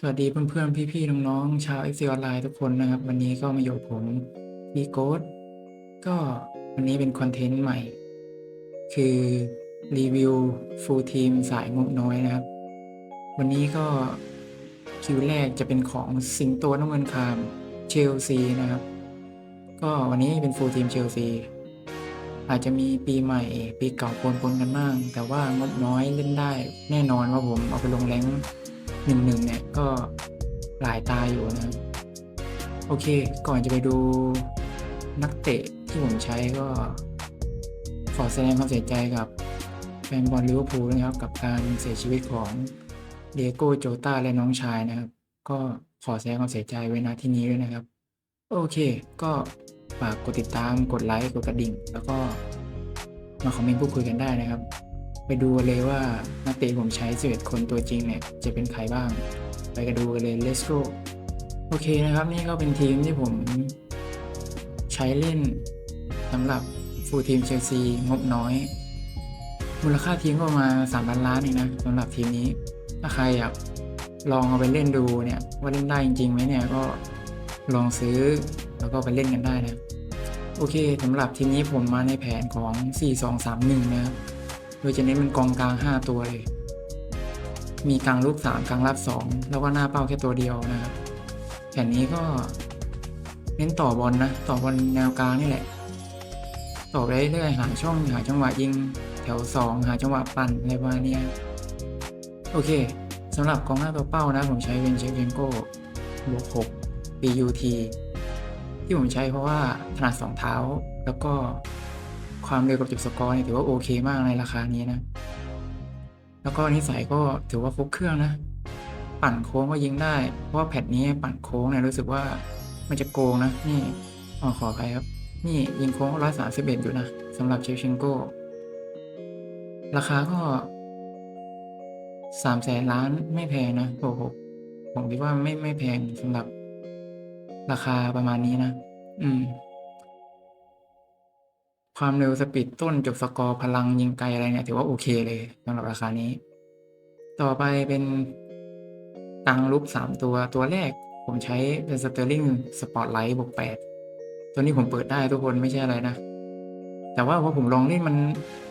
สวัสดีเพื่อนๆ พี่ๆ น้องๆ ชาว FC ออนไลน์ทุกคนนะครับ วันนี้ก็มาอยู่ผมพี่โก๊ตก็วันนี้เป็นคอนเทนต์ใหม่ คือรีวิวฟูลทีมสายงบน้อยนะครับ วันนี้ก็คิวแรกจะเป็นของสิงโตน้ำเงินคามเชลซีนะครับ ก็วันนี้เป็นฟูลทีมเชลซีอาจจะมีปีใหม่ปีเก่าปนๆกันบ้าง แต่ว่างบน้อยเล่นได้แน่นอนว่าผมเอาไปลงแรง หนึ่งหนึ่งเนี่ยก็หลายตาอยู่นะครับโอเค ก่อนจะไปดูนักเตะที่ผมใช้ก็ขอแสดงความเสียใจกับแฟนบอลลิเวอร์พูลนะครับ กับการเสียชีวิตของเดียโกโจตาและน้องชายนะครับ ก็ขอแสดงความเสียใจไว้ณที่นี้ด้วยนะครับ โอเค ก็ฝากกดติดตามกดไลค์กดกระดิ่ง แล้วก็มาคอมเมนต์พูดคุยกันได้นะครับ ไปดูเลยว่านักเตะผมใช้ 11 คนตัวจริงเนี่ย จะเป็นใครบ้าง ไปกันดูกันเลย let's go โอเคนะครับ นี่ก็เป็นทีมที่ผมใช้เล่นสำหรับฟูลทีมเชลซีงบน้อย มูลค่าทีมก็ประมาณ3ล้านล้านเองนะสำหรับทีมนี้ ถ้าใครอยากลองเอาไปเล่นดูเนี่ย ว่าเล่นได้จริงๆไหมเนี่ยก็ลองซื้อแล้วก็ไปเล่นกันได้นะ โอเคสำหรับทีมนี้ผมมาในแผนของ 4-2-3-1 นะครับ โดยจะเน้นเป็นกองกลาง 5 ตัวเลย มีกลางลูก 3 กลางรับ 2 แล้วก็หน้าเป้าแค่ตัวเดียวนะครับ แผนนี้ก็เน้นต่อบอลนะต่อบอลแนวกลางนี่แหละ ต่อไปเรื่อยๆหาช่องหาจังหวะยิง แถว 2 หาจังหวะปั่นอะไรประมาณเนี้ยโอเคสำหรับกองหน้าตัวเป้านะ ผมใช้เป็นเชฟเนโก้บวก6 PUT ที่ผมใช้เพราะว่าถนัดสองเท้าแล้วก็ ความเร็วกับจุดสกอร์เนี่ยถือว่าโอเคมากในราคานี้นะ แล้วก็นิสัยก็ถือว่าครบเครื่องนะ ปั่นโค้งก็ยิงได้ เพราะว่าแพทนี้ปั่นโค้งเนี่ยรู้สึกว่ามันจะโกงนะ นี่ออขอไปครับ นี่ยิงโค้งร้อยสามสิบเอ็ดอยู่นะสำหรับเชฟเชนโกราคาก็สามแสนล้านไม่แพงนะโอ้โหผมคิดว่าไม่ไม่แพงสำหรับราคาประมาณนี้นะ อืม ความเร็วสปีดต้นจบสกอร์พลังยิงไกลอะไรเนี่ยถือว่าโอเคเลยสำหรับราคานี้ ต่อไปเป็นตังลุกสามตัวตัวแรกผมใช้เป็นสเตอร์ลิงสปอร์ตไลท์บวกแปดตัวนี้ผมเปิดได้ทุกคนไม่ใช่อะไรนะ แต่ว่าพอผมลองเล่นมัน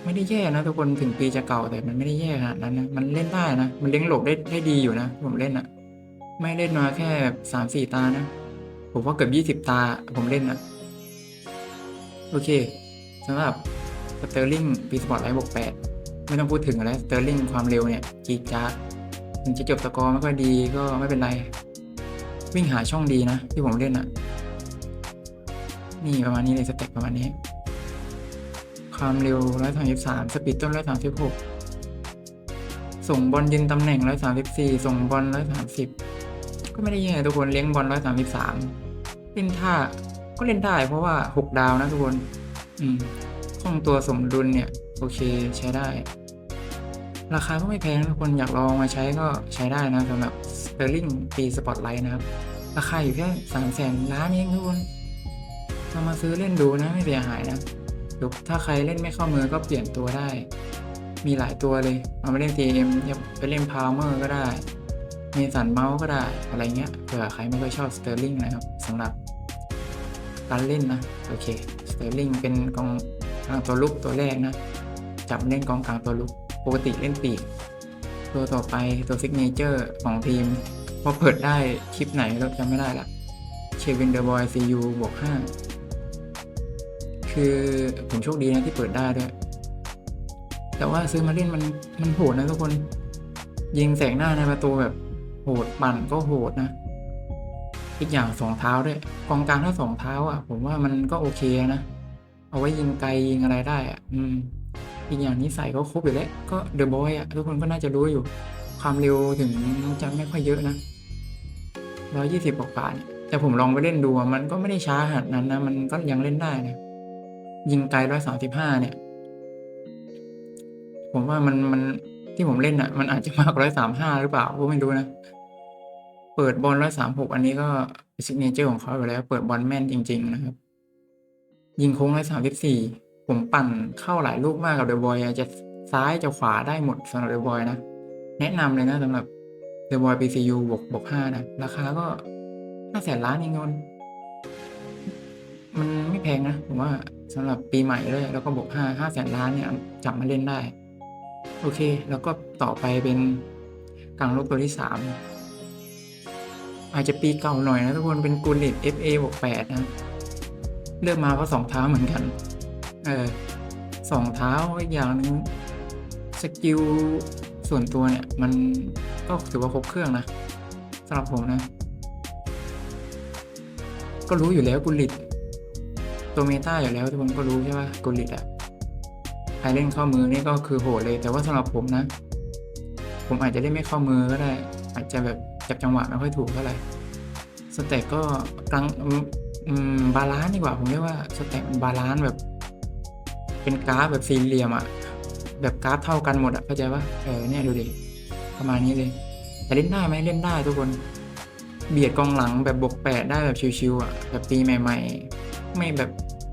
ไม่ได้แย่นะทุกคนถึงปีจะเก่าแต่มันไม่ได้แย่ขนาดนั้นนะมันเล่นได้นะ มันเลี้ยงหลบได้ได้ดีอยู่นะ ผมเล่นอะไม่เล่นมาแค่สามสี่ตานะ ผมว่าเกือบยี่สิบตาผมเล่นอะโอเค สำหรับสเตอร์ลิงปีสปอร์ตไลท์บวกแปดไม่ต้องพูดถึงแล้วสเตอร์ลิงความเร็วเนี่ยจีดจ้าดถึงจะจบสกอร์ไม่ค่อยดีก็ไม่เป็นไร วิ่งหาช่องดีนะ ที่ผมเล่นอะนี่ประมาณนี้เลยสเต็ปประมาณนี้ ความเร็วร้อยสามสิบสามสปีดต้นร้อยสามสิบหกส่งบอลยืนตำแหน่งร้อยสามสิบสี่ส่งบอลร้อยสามสิบก็ไม่ได้แย่ทุกคนเลี้ยงบอลร้อยสามสิบสามเล่นท่าก็เล่นได้เพราะว่าหกดาวนะทุกคน อืมคล่องตัวสมดุลเนี่ย โอเคใช้ได้ ราคาก็ไม่แพงทุกคนอยากลองมาใช้ก็ใช้ได้นะสำหรับ Sterling ปีสปอตไลท์นะครับ ราคาอยู่แค่สามแสนล้านเองทุกคนเรามาซื้อเล่นดูนะไม่เสียหายนะเดี๋ยวถ้าใครเล่นไม่เข้ามือก็เปลี่ยนตัวได้ มีหลายตัวเลย เอามาเล่น TM ไปเล่นพาวเมอร์ก็ได้ มีสันเมาส์ก็ได้ อะไรเงี้ยเผื่อใครไม่ค่อยชอบสเตอร์ลิงนะครับสำหรับการเล่นนะ โอเค เตอร์ลิงเป็นกองกลางตัวลุกตัวแรกนะ จับเล่นกองกลางตัวลุก ปกติเล่นปีก ตัวต่อไปตัวซิกเนเจอร์ของทีม พอเปิดได้คลิปไหนเราจำไม่ได้ละเชวินเดอร์บอยซียูบวกห้าคือผมโชคดีนะที่เปิดได้ด้วย แต่ว่าซื้อมาเล่นมันมันโหดนะทุกคน ยิงแสงหน้าในประตูแบบโหดปั่นก็โหดนะ อีกอย่างสองเท้าด้วยกองกลางถ้าสองเท้าอะ ผมว่ามันก็โอเคนะ เอาไว้ยิงไกลยิงอะไรได้อะ อืม อีกอย่างนิสัยก็ครบอยู่แล้ว ก็เดอะบอยอะ ทุกคนก็น่าจะรู้อยู่ ความเร็วถึงจะไม่ค่อยเยอะนะร้อยยี่สิบกว่าเนี่ยแต่ผมลองไปเล่นดูมันก็ไม่ได้ช้าขนาดนั้นนะ มันก็ยังเล่นได้นะยิงไกลร้อยสามสิบห้าเนี่ย ผมว่ามันมันที่ผมเล่นอะ มันอาจจะมากร้อยสามห้าหรือเปล่าก็ไม่รู้นะ เปิดบอลร้อยสามหกอันนี้ก็ซิกเนเจอร์ของเขาอยู่แล้ว เปิดบอลแม่นจริง ๆ นะครับ ยิงโค้งร้อยสามสิบสี่ผมปั่นเข้าหลายลูกมากกับเดอะบอยจะซ้ายจะขวาได้หมดสำหรับเดอะบอยนะ แนะนำเลยนะสำหรับ The Void PCU บวกบวกห้านะ ราคาก็ห้าแสนล้านเองนนมันไม่แพงนะ ผมว่าสำหรับปีใหม่เลย แล้วก็บวกห้าห้าแสนล้านเนี่ยจับมาเล่นได้ โอเค แล้วก็ต่อไปเป็นกลางโลกตัวที่สาม อาจจะปีเก่าหน่อยนะทุกคนเป็นกูลิต FA บวกแปดนะเลือกมาก็สองเท้าเหมือนกัน เออสองเท้าอีกอย่างหนึ่งสกิลส่วนตัวเนี่ย มันก็ถือว่าครบเครื่องนะสำหรับผมนะ ก็รู้อยู่แล้วกุลิต ตัวเมตาอยู่แล้วทุกคนก็รู้ใช่ป่ะกุลิตอะใครเล่นเข้ามือนี่ก็คือโหดเลย แต่ว่าสำหรับผมนะ ผมอาจจะเล่นไม่เข้ามือก็ได้ อาจจะแบบ จับจังหวะไม่ค่อยถูกเท่าไหร่สเต็กก็กลางบาลานซ์ดีกว่า ผมเรียกว่าสเต็กบาลานซ์แบบ เป็นกราฟแบบสี่เหลี่ยมอะแบบกราฟเท่ากันหมดอะเข้าใจปะเออเนี่ยดูดิประมาณนี้เลยแต่เล่นได้ไหมเล่นได้ทุกคน เบียดกองหลังแบบบวกแปดได้แบบชิวๆอะแบบปีใหม่ ๆ ไม่แบบ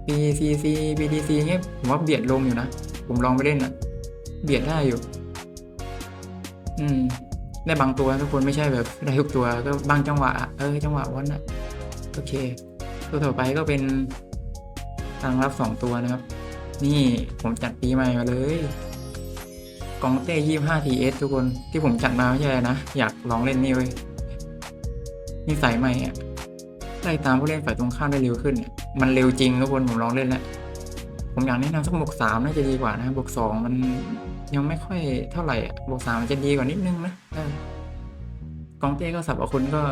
BCC BDC เงี้ยผมว่าเบียดลงอยู่นะ ผมลองไปเล่นอะเบียดได้อยู่ อืม ได้บางตัวทุกคนไม่ใช่แบบได้ทุกตัวก็บางจังหวะ เออจังหวะวันน่ะโอเค ตัวต่อไปก็เป็นทางรับสองตัวนะครับ นี่ผมจัดปีใหม่มาเลยกองเต้ยี่ห้า TS ทุกคนที่ผมจัดมาไม่ใช่อะไรนะ อยากลองเล่นนี่เว้ยนี่สายใหม่อะไล่ตามผู้เล่นฝ่ายตรงข้ามได้เร็วขึ้นเนี่ยมันเร็วจริงทุกคนผมลองเล่นแล้วผมอยากแนะนำสักบวกสามน่าจะดีกว่านะบวกสองมัน ยังไม่ค่อยเท่าไหร่อะบวกสามจะดีกว่านิดนึงนะกองเต้ก็สับกับคนก็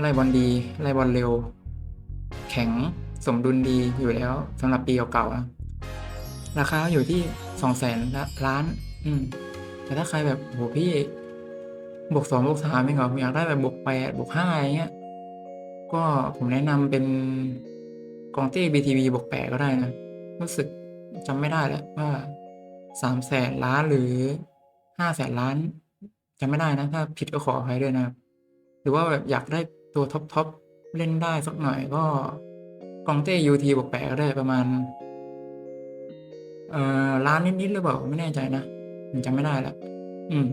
ไล่บอลดีไล่บอลเร็ว แข็งสมดุลดีอยู่แล้วสำหรับปีเก่าๆราคาอยู่ที่สองแสนล้าน อืม แต่ถ้าใครแบบโหพี่บวกสองบวกสามเองเหรอผมอยากได้แบบบวกแปดบวกห้าอย่างเงี้ยก็ผมแนะนำเป็นกองเต้ BTV บวกแปดก็ได้นะรู้สึกจำไม่ได้แล้วว่า สามแสนล้านหรือห้าแสนล้านจำไม่ได้นะถ้าผิดก็ขออภัยด้วยนะครับ หรือว่าแบบอยากได้ตัวท็อปทอปเล่นได้สักหน่อยก็กองเต้ UT บวกแปดก็ได้ประมาณ เอ่อล้านนิดๆหรือเปล่าไม่แน่ใจนะผมจำไม่ได้ละอืม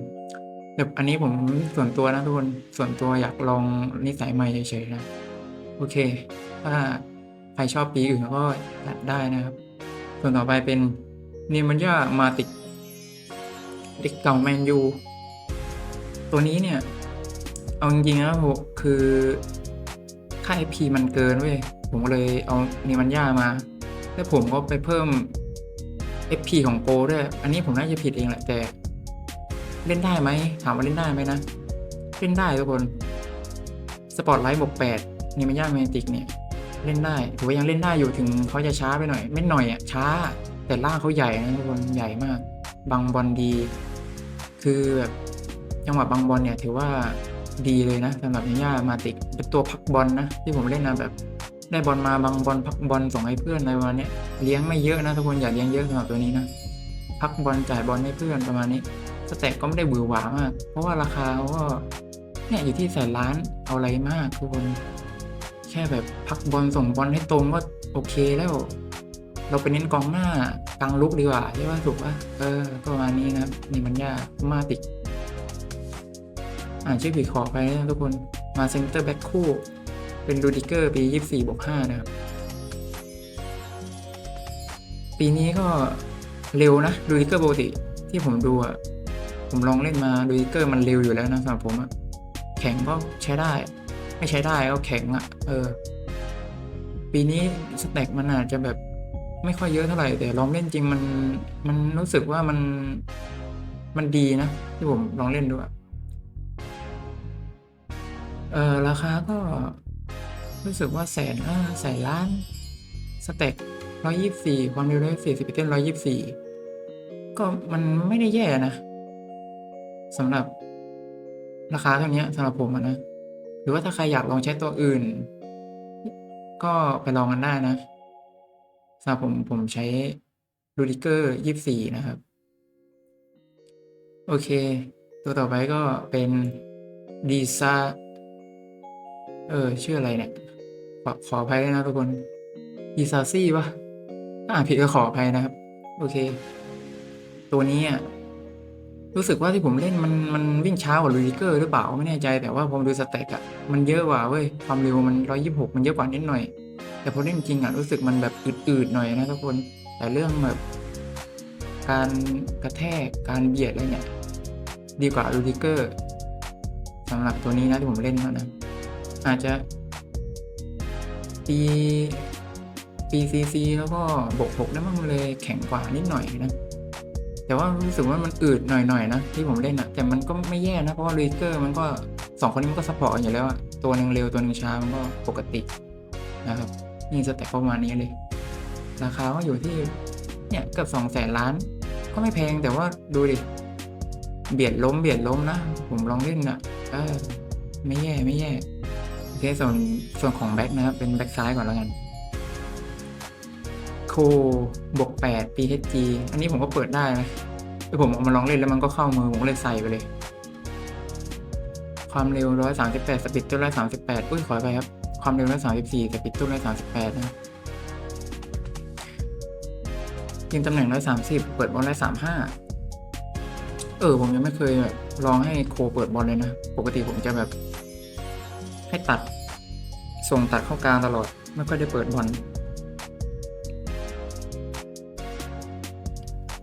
แบบอันนี้ผมส่วนตัวนะทุกคนส่วนตัวอยากลองนิสัยใหม่เฉยๆนะโอเค ถ้าใครชอบปีอื่นก็จัดได้นะครับ ส่วนต่อไปเป็น เนมันย่ามาติกเด็กเก่าแมนยู ตัวนี้เนี่ย เอาจริงๆนะผมคือค่า IP มันเกินเว้ย ผมก็เลยเอาเนมันย่ามา แล้วผมก็ไปเพิ่ม FP ของโปรด้วย อันนี้ผมน่าจะผิดเองแหละแต่ เล่นได้ไหม ถามว่าเล่นได้ไหมนะ เล่นได้ทุกคน สปอร์ตไลท์บวกแปดเนี่มันยาแมนติกเนี่ย เล่นได้ถือว่ายังเล่นได้อยู่ถึงเขาจะช้าไปหน่อย ไม่หน่อยอะช้า แต่ล่างเขาใหญ่นะทุกคนใหญ่มากบังบอลดี คือแบบจังหวะบังบอลเนี่ยถือว่าดีเลยนะสำหรับย่ามาติกเป็นตัวพักบอลนะ ที่ผมเล่นนะแบบ ได้บอลมาบางบอลพักบอลส่งให้เพื่อนอะไรประมาณนี้เลี้ยงไม่เยอะนะทุกคนอย่าเลี้ยงเยอะสำหรับตัวนี้นะพักบอลจ่ายบอลให้เพื่อนประมาณนี้สแต็กก็ไม่ได้บือหวามาก เพราะว่าราคาเขาก็เนี่ยอยู่ที่แสนล้านเอาอะไรมากทุกคน แค่แบบพักบอลส่งบอลให้ตรงก็โอเคแล้ว เราไปเน้นกองหน้ากลางลุกดีกว่าใช่ป่ะถูกป่ะเออก็ประมาณนี้นะครับนี่มันยากมาติกอ่านชื่อผิดขอไปนะทุกคนมาเซนเตอร์แบ็คคู่ เป็นรูดิเกอร์ปียี่สี่บวกห้านะครับ ปีนี้ก็เร็วนะรูดิเกอร์ปกติที่ผมดูอะผมลองเล่นมารูดิเกอร์มันเร็วอยู่แล้วนะสำหรับผมอะแข็งก็ใช้ได้ ไม่ใช้ได้ก็แข็งอะเออ ปีนี้สแต็กมันอาจจะแบบ ไม่ค่อยเยอะเท่าไหร่แต่ลองเล่นจริงมันมันรู้สึกว่ามันมันดีนะ ที่ผมลองเล่นดูอะเออราคาก็รู้สึกว่าแสนห้าแสนล้าน สเต็กร้อยยี่สี่ความเร็วร้อยสี่สิบเต้นร้อยยี่สี่ก็มันไม่ได้แย่นะสำหรับราคาเท่านี้สำหรับผมนะ หรือว่าถ้าใครอยากลองใช้ตัวอื่น ก็ไปลองกันได้นะ สำหรับผมผมใช้รูดิเกอร์ยี่สี่นะครับ โอเค ตัวต่อไปก็เป็นดีซาเออ ชื่ออะไรเนี่ย ขอขออภัยด้วยนะทุกคนอีซาซี่ปะถ้าอ่านผิดก็ขออภัยนะครับ โอเค ตัวนี้อะรู้สึกว่าที่ผมเล่นมันมันวิ่งช้ากว่าลูดิเกอร์หรือเปล่าไม่แน่ใจแต่ว่าพอมดูสเต็กอะมันเยอะกว่าเว้ยความเร็วมันร้อยี่หกมันเยอะกว่านิดหน่อย แต่พอเล่นจริงอะรู้สึกมันแบบอืดๆหน่อยนะทุกคน แต่เรื่องแบบการกระแทกการเบียดอะไรเนี่ยดีกว่าลูดิเกอร์สำหรับตัวนี้นะที่ผมเล่นมานะ อาจจะปีปีซีซีแล้วก็บกหกได้มั้งเลยแข็งกว่านิดหน่อยนะแต่ว่ารู้สึกว่ามันอืดหน่อยๆนะที่ผมเล่นอะแต่มันก็ไม่แย่นะเพราะว่าลูดิเกอร์มันก็สองคนนี้มันก็ซัพพอร์ตอยู่แล้วอะตัวหนึ่งเร็วตัวหนึ่งช้ามันก็ปกตินะครับ นี่สเต็ปประมาณนี้เลย ราคาก็อยู่ที่ เนี่ยเกือบสองแสนล้าน ก็ไม่แพงแต่ว่าดูดิ เบียดล้มเบียดล้มนะ ผมลองเล่นนะเออไม่แย่ไม่แย่โอเคส่วนส่วนของแบ็คนะครับเป็นแบ็คซ้ายก่อนแล้วกันโคบวกแปด PHG อันนี้ผมก็เปิดได้นะคือผมเอามาลองเล่นแล้วมันก็เข้ามือผมก็เลยใส่ไปเลย ความเร็ว 138 สปีดตัว138 อุ้ยขอไปครับ ความเร็ว134สปีดตัว138นะยิงตำแหน่ง130 เปิดบอล135 เออ ผมยังไม่เคยแบบลองให้โคเปิดบอลเลยนะ ปกติผมจะแบบ ให้ตัด ส่งตัดเข้ากลางตลอด ไม่ค่อยได้เปิดบอล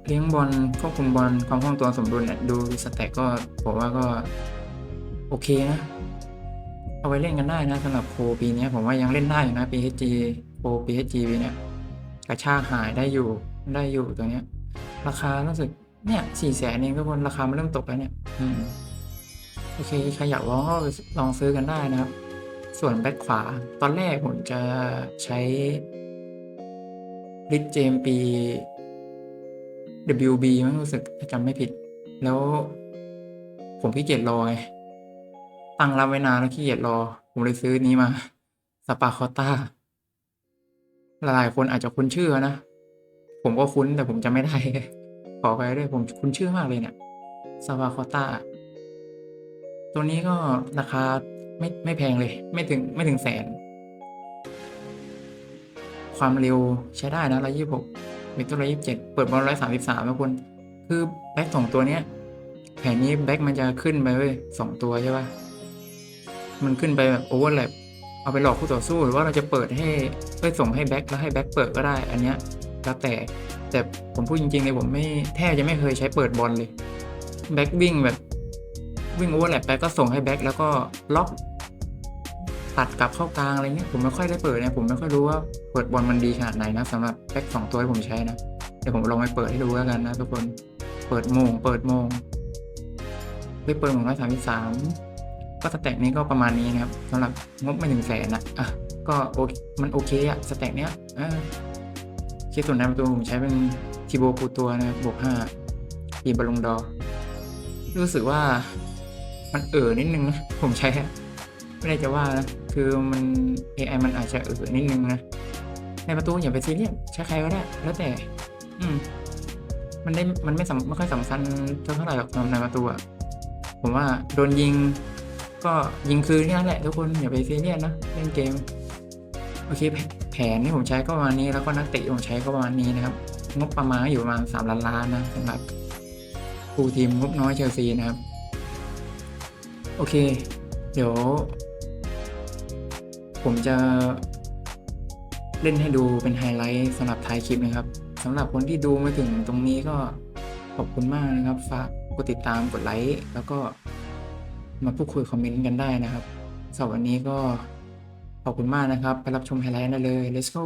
เลี้ยงบอลควบคุมบอลความคล่องตัวสมดุลเนี่ยดูสแต็กก็ผมว่าก็ โอเคนะ เอาไว้เล่นกันได้นะสำหรับโคปีนี้ผมว่ายังเล่นได้อยู่นะ PHG โค PHG ปีเนี้ยกระชากหายได้อยู่ได้อยู่ตัวเนี้ย ราคารู้สึกเนี่ยสี่แสนเองทุกคนราคามันเริ่มตกแล้วเนี่ย อืมโอเคใครอยากลองก็ลองซื้อกันได้นะครับ ส่วนแบ็คขวา ตอนแรกผมจะใช้ริดเจมปี WB มั้งรู้สึกถ้าจำไม่ผิด แล้วผมขี้เกียจรอไง ตั้งรับไว้นานแล้วขี้เกียจรอ ผมเลยซื้อนี้มาสปาคอต้าหลายๆคนอาจจะคุ้นชื่อนะ ผมก็คุ้นแต่ผมจำไม่ได้ ขอไปด้วยผมคุ้นชื่อมากเลยเนี่ยสปาคอต้าตัวนี้ก็ราคาไม่ไม่แพงเลย ไม่ถึงไม่ถึงแสน ความเร็วใช้ได้นะร้อยยี่สิบหกมีตัวร้อยยี่สิบเจ็ดเปิดบอลร้อยสามสิบสามทุกคนคือแบ็คสองตัวเนี้ยแผนนี้แบ็คมันจะขึ้นไปเว้ยสองตัวใช่ปะ มันขึ้นไปแบบโอเวอร์แลปเอาไปหลอกคู่ต่อสู้หรือว่าเราจะเปิดให้ไปส่งให้แบ็คแล้วให้แบ็คเปิดก็ได้ อันเนี้ยแล้วแต่แต่ผมพูดจริงๆเลยผมไม่แทบจะไม่เคยใช้เปิดบอลเลยแบ็ควิ่งแบบวิ่งโอเวอร์แลปไปก็ส่งให้แบ็คแล้วก็ล็อกตัดกลับเข้ากลางอะไรเงี้ยผมไม่ค่อยได้เปิดนะผมไม่ค่อยรู้ว่าเปิดบอลมันดีขนาดไหนนะสำหรับแบ็คสองตัวที่ผมใช้นะเดี๋ยวผมลองไปเปิดให้ดูแล้วกันนะทุกคนเปิดโมงเปิดโมงไปเปิดโมงร้อยสามสิบสาม ก็สแต็กนี้ก็ประมาณนี้นะครับสำหรับงบไม่ถึงแสนนะอะก็โอมันโอเคอะสแต็กเนี้ยอ่าคิดส่วนในประตูผมใช้เป็นทีโบกูตัวนะบวกห้าทีบอลงดอ รู้สึกว่ามันเอ่อนิดนึงนะผมใช้ไม่ได้จะว่านะคือมัน AI มันอาจจะเอ่อนิดนึงนะในประตูอย่าไปซีเรียสใช้ใครก็ได้ แล้วแต่ อืม มันได้มันไม่สำไม่ค่อยสำคัญเท่าไหร่หรอกในประตูอะผมว่าโดนยิง ก็ยิงคืนแค่นั้นแหละทุกคนอย่าไปซีเรียสนะเล่นเกมโอเคแผนที่ผมใช้ก็ประมาณนี้แล้วก็นักเตะที่ผมใช้ก็ประมาณนี้นะครับ งบประมาณอยู่ประมาณสามล้านล้านนะสำหรับฟูลทีมงบน้อยเชลซีนะครับ โอเค เดี๋ยว ผมจะเล่นให้ดูเป็นไฮไลท์สำหรับท้ายคลิปนะครับสำหรับคนที่ดูมาถึงตรงนี้ก็ขอบคุณมากนะครับ ฝากกดติดตามกดไลค์แล้วก็ มาพูดคุยคอมเมนต์กันได้นะครับสำหรับวันนี้ก็ขอบคุณมากนะครับ ไปรับชมไฮไลท์ได้เลย let's go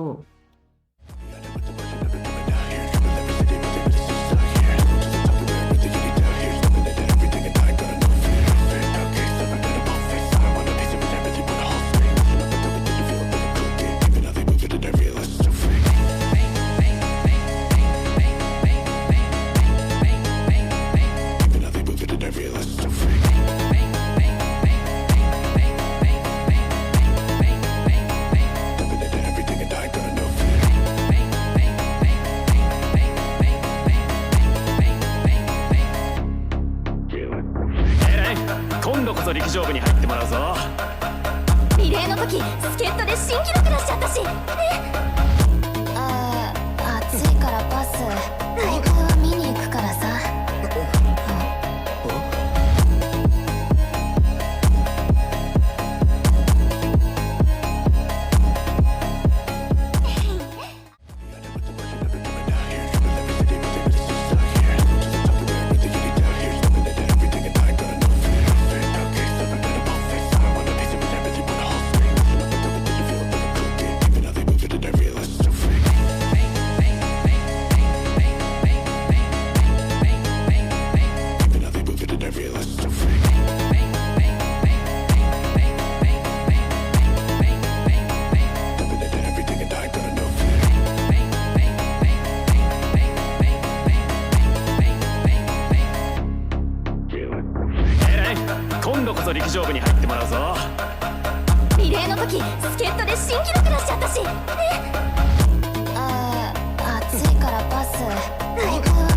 今度こそ陸上部に入ってもらうぞ。リレーの時助っ人で新記録出しちゃったし。ああ暑いからパスそ陸上部に入ってもらうぞ。リレーの時助っ人で新記録出しちゃったし。ね。ああ暑いからパス。だいは